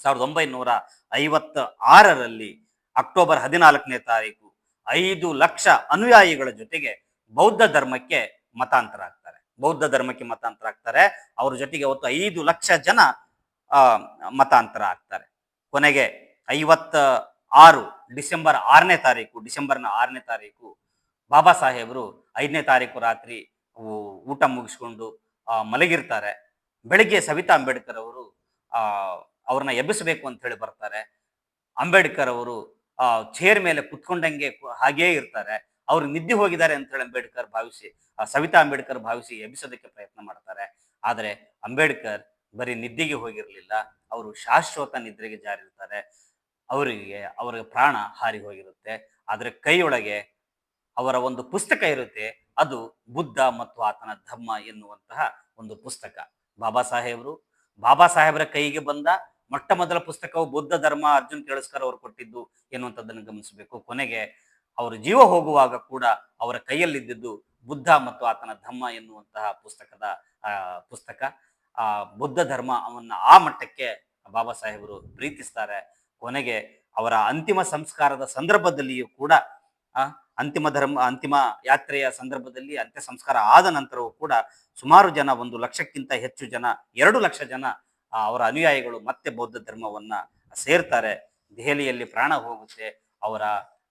ಸಾವಿರದ ಒಂಬೈನೂರ ಐವತ್ತ ಆರರಲ್ಲಿ ಅಕ್ಟೋಬರ್ ಹದಿನಾಲ್ಕನೇ ತಾರೀಕು ಐದು ಲಕ್ಷ ಅನುಯಾಯಿಗಳ ಜೊತೆಗೆ ಬೌದ್ಧ ಧರ್ಮಕ್ಕೆ ಮತಾಂತರ ಆಗ್ತಾರೆ ಬೌದ್ಧ ಧರ್ಮಕ್ಕೆ ಮತಾಂತರ ಆಗ್ತಾರೆ ಅವ್ರ ಜೊತೆಗೆ ಅವತ್ತು ಐದು ಲಕ್ಷ ಜನ ಮತಾಂತರ ಆಗ್ತಾರೆ ಕೊನೆಗೆ ಐವತ್ತ ಆರು ಡಿಸೆಂಬರ್ ಆರನೇ ತಾರೀಕು, ಡಿಸೆಂಬರ್ನ ಆರನೇ ತಾರೀಕು ಬಾಬಾ ಸಾಹೇಬರು ಐದನೇ ತಾರೀಕು ರಾತ್ರಿ ಊಟ ಮುಗಿಸ್ಕೊಂಡು ಮಲಗಿರ್ತಾರೆ. ಬೆಳಗ್ಗೆ ಸವಿತಾ ಅಂಬೇಡ್ಕರ್ ಅವರು ಅವ್ರನ್ನ ಎಬ್ಬಿಸಬೇಕು ಅಂತ ಹೇಳಿ ಬರ್ತಾರೆ. ಅಂಬೇಡ್ಕರ್ ಅವರು, ಆ, ಚೇರ್ ಮೇಲೆ ಕುತ್ಕೊಂಡಂಗೆ ಹಾಗೇ ಇರ್ತಾರೆ. ಅವ್ರು ನಿದ್ದೆ ಹೋಗಿದ್ದಾರೆ ಅಂತ ಹೇಳಿ ಅಂಬೇಡ್ಕರ್ ಭಾವಿಸಿ, ಆ, ಸವಿತಾ ಅಂಬೇಡ್ಕರ್ ಭಾವಿಸಿ ಎಬ್ಬಿಸೋದಕ್ಕೆ ಪ್ರಯತ್ನ ಮಾಡ್ತಾರೆ. ಆದರೆ ಅಂಬೇಡ್ಕರ್ ಬರೀ ನಿದ್ದೆಗೆ ಹೋಗಿರಲಿಲ್ಲ, ಅವರು ಶಾಶ್ವತ ನಿದ್ರೆಗೆ ಜಾರಿರ್ತಾರೆ. ಅವರಿಗೆ, ಅವರ ಪ್ರಾಣ ಹಾರಿ ಹೋಗಿರುತ್ತೆ. ಆದರೆ ಕೈಯೊಳಗೆ ಅವರ ಒಂದು ಪುಸ್ತಕ ಇರುತ್ತೆ. ಅದು ಬುದ್ಧ ಮತ್ತು ಆತನ ಧಮ್ಮ ಎನ್ನುವಂತಹ ಒಂದು ಪುಸ್ತಕ. ಬಾಬಾ ಸಾಹೇಬರು, ಬಾಬಾ ಸಾಹೇಬರ ಕೈಗೆ ಬಂದ ಮೊಟ್ಟ ಮೊದಲ ಪುಸ್ತಕವು ಬುದ್ಧ, ಧರ್ಮ, ಅರ್ಜುನ್ ಕೇಳಸ್ಕರ್ ಅವರು ಕೊಟ್ಟಿದ್ದು ಎನ್ನುವಂಥದ್ದನ್ನು ಗಮನಿಸಬೇಕು. ಕೊನೆಗೆ ಅವರು ಜೀವ ಹೋಗುವಾಗ ಕೂಡ ಅವರ ಕೈಯಲ್ಲಿದ್ದಿದ್ದು ಬುದ್ಧ ಮತ್ತು ಆತನ ಧಮ್ಮ ಎನ್ನುವಂತಹ ಪುಸ್ತಕದ ಪುಸ್ತಕ. ಆ, ಬುದ್ಧ, ಧರ್ಮ ಅವನ್ನ ಆ ಮಟ್ಟಕ್ಕೆ ಬಾಬಾ ಸಾಹೇಬರು ಪ್ರೀತಿಸ್ತಾರೆ. ಕೊನೆಗೆ ಅವರ ಅಂತಿಮ ಸಂಸ್ಕಾರದ ಸಂದರ್ಭದಲ್ಲಿಯೂ ಕೂಡ ಅಂತಿಮ ಧರ್ಮ, ಅಂತಿಮ ಯಾತ್ರೆಯ ಸಂದರ್ಭದಲ್ಲಿ ಅಂತ್ಯ ಸಂಸ್ಕಾರ ಆದ ನಂತರವೂ ಕೂಡ ಸುಮಾರು ಜನ ಒಂದು ಲಕ್ಷಕ್ಕಿಂತ ಹೆಚ್ಚು ಜನ, ಎರಡು ಲಕ್ಷ ಜನ ಅವರ ಅನುಯಾಯಿಗಳು ಮತ್ತೆ ಬೌದ್ಧ ಧರ್ಮವನ್ನ ಸೇರ್ತಾರೆ. ದೆಹಲಿಯಲ್ಲಿ ಪ್ರಾಣ ಹೋಗುತ್ತೆ. ಅವರ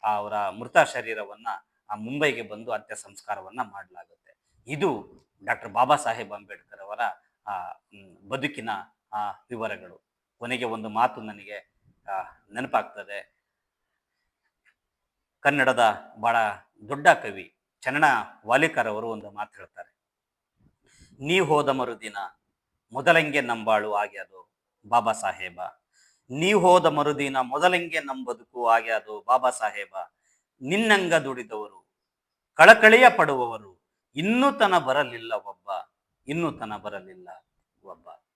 ಅವರ ಮೃತ ಶರೀರವನ್ನ ಆ ಮುಂಬೈಗೆ ಬಂದು ಅಂತ್ಯ ಸಂಸ್ಕಾರವನ್ನ ಮಾಡಲಾಗುತ್ತೆ. ಇದು ಡಾಕ್ಟರ್ ಬಾಬಾ ಸಾಹೇಬ್ ಅಂಬೇಡ್ಕರ್ ಅವರ ಬದುಕಿನ ವಿವರಗಳು. ಕೊನೆಗೆ ಒಂದು ಮಾತು ನನಗೆ ನೆನಪಾಗ್ತದೆ. ಕನ್ನಡದ ಬಹಳ ದೊಡ್ಡ ಕವಿ ಚನ್ನಣ ವಾಲಿಕರ್ ಅವರು ಒಂದು ಮಾತು ಹೇಳ್ತಾರೆ. ನೀ ಹೋದ ಮರುದಿನ ಮೊದಲಂಗೆ ನಂಬಾಳು ಆಗ್ಯಾದು ಬಾಬಾ ಸಾಹೇಬ. ನೀವು ಹೋದ ಮರುದಿನ ಮೊದಲಂಗೆ ನಮ್ಮ ಬದುಕು ಆಗ್ಯಾದು ಬಾಬಾ ಸಾಹೇಬ. ನಿನ್ನಂಗ ದುಡಿದವರು, ಕಳಕಳಿಯ ಪಡುವವರು, ಇನ್ನೂ ತನ ಬರಲಿಲ್ಲ ಒಬ್ಬ, ಇನ್ನೂ ತನ ಬರಲಿಲ್ಲ ಒಬ್ಬ.